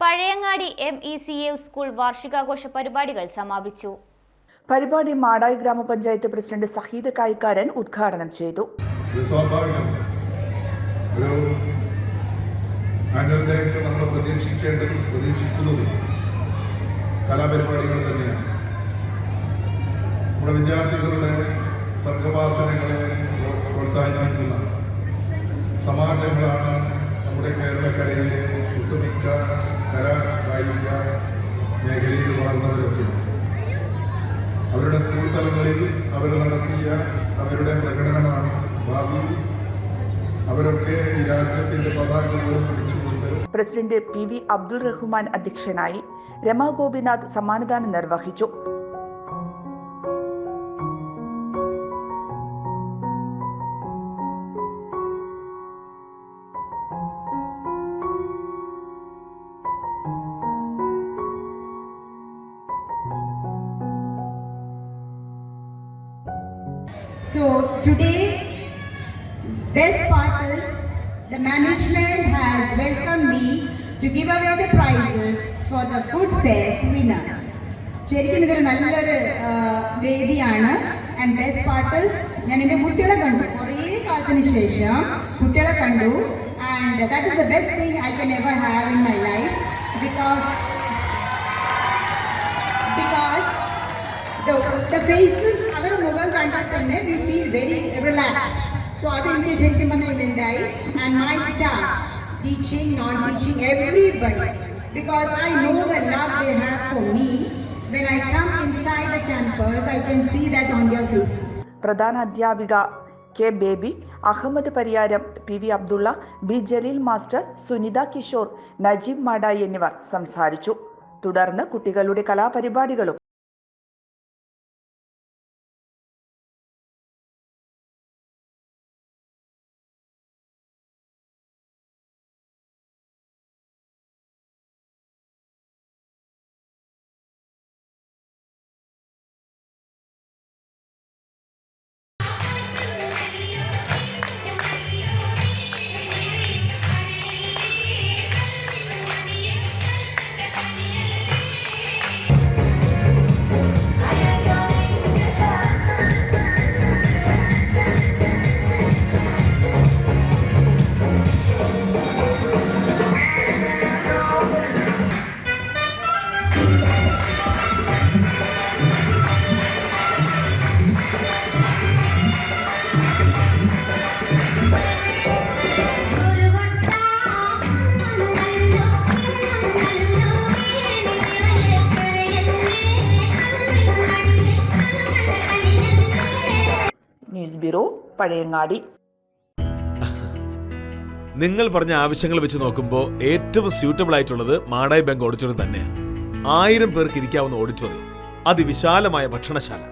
Pazhayangadi M E C A school വാർഷികാഘോഷ പരിപാടികൾ സമാപിച്ചു. പരിപാടി മാടായി ഗ്രാമപഞ്ചായത്ത് പ്രസിഡന്റ് സഹീദ് കായിക്കാരൻ ഉദ്ഘാടനം ചെയ്തു. നമ്മൾ പ്രതീക്ഷിക്കേണ്ടത് പ്രതീക്ഷിക്കുന്നത് കലാപരിപാടികൾ തന്നെയാണ്. നമ്മുടെ വിദ്യാർത്ഥികളുടെ സർഗവാസനകളെ പ്രോത്സാഹിപ്പിക്കുന്ന സമാജങ്ങളാണ് കര കായിക മേഖലയിൽ വളർന്നവരൊക്കെ. അവരുടെ സ്കൂൾ തലങ്ങളിൽ അവർ നടത്തിയ അവരുടെ പ്രകടനമാണ് ഭാവി. അവരൊക്കെ ഈ രാജ്യത്തിന്റെ പതാക പിടിച്ചുകൊണ്ട് president P V Abdul Rahman അധ്യക്ഷനായി രമാ ഗോപിനാഥ് സമ്മാനദാനം നിർവഹിച്ചു. So today, best part is the management has welcomed me to give away the prizes for the food fest winners. ശരിക്കും ഇതൊരു നല്ലൊരു ആ, വേദിയാണ് ആൻഡ് ബെസ്റ്റ് പാർട്ടേഴ്സ് ഞാൻ എൻ്റെ കുട്ടികളെ കണ്ടു കുറേ കാലത്തിന് ശേഷം കുട്ടികളെ കണ്ടു and that is the best thing I can ever have in my life because because the, the തന്നെ we feel very relaxed so അത് എനിക്ക് ശരിക്കും പറഞ്ഞാൽ ഇതുണ്ടായി. And my staff teaching non teaching everybody because I know the love they have for me when I come inside the campus I can see that on your faces പ്രധാന അധ്യാപിക K Baby Ahammed Pariyaram P V Abdulla B Jaleel master Sunitha Kishore Najeeb Madayi എന്നിവർ സംസാരിച്ചു. തുടർന്ന് കുട്ടികളുടെ കലാപരിപാടികളും news bureau Pazhayangadi. നിങ്ങൾ പറഞ്ഞ ആവശ്യങ്ങൾ വെച്ച് നോക്കുമ്പോൾ ഏറ്റവും സ്യൂട്ടബിൾ ആയിട്ടുള്ളത് മാടായി ബാങ്ക് ഓഡിറ്റോറിയം തന്നെയാണ് ആയിരം പേർക്ക് ഇരിക്കാവുന്ന ഓഡിറ്റോറിയം അതിവിശാലമായ ഭക്ഷണശാല.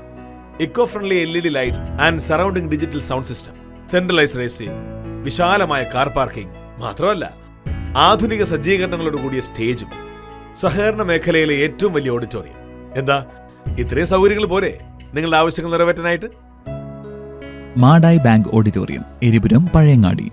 Eco friendly L E D lights and surrounding digital sound system centralise racing വിശാലമായ കാർ പാർക്കിംഗ് മാത്രമല്ല ആധുനിക സജ്ജീകരണങ്ങളോട് കൂടിയ സ്റ്റേജും. സഹകരണ മേഖലയിലെ ഏറ്റവും വലിയ ഓഡിറ്റോറിയം എന്താ? ഇത്രയും സൗകര്യങ്ങൾ പോരെ. നിങ്ങളുടെ ആവശ്യങ്ങൾ നിറവേറ്റാനായിട്ട്? Madayi bank auditorium Eripuram Pazhayangadi.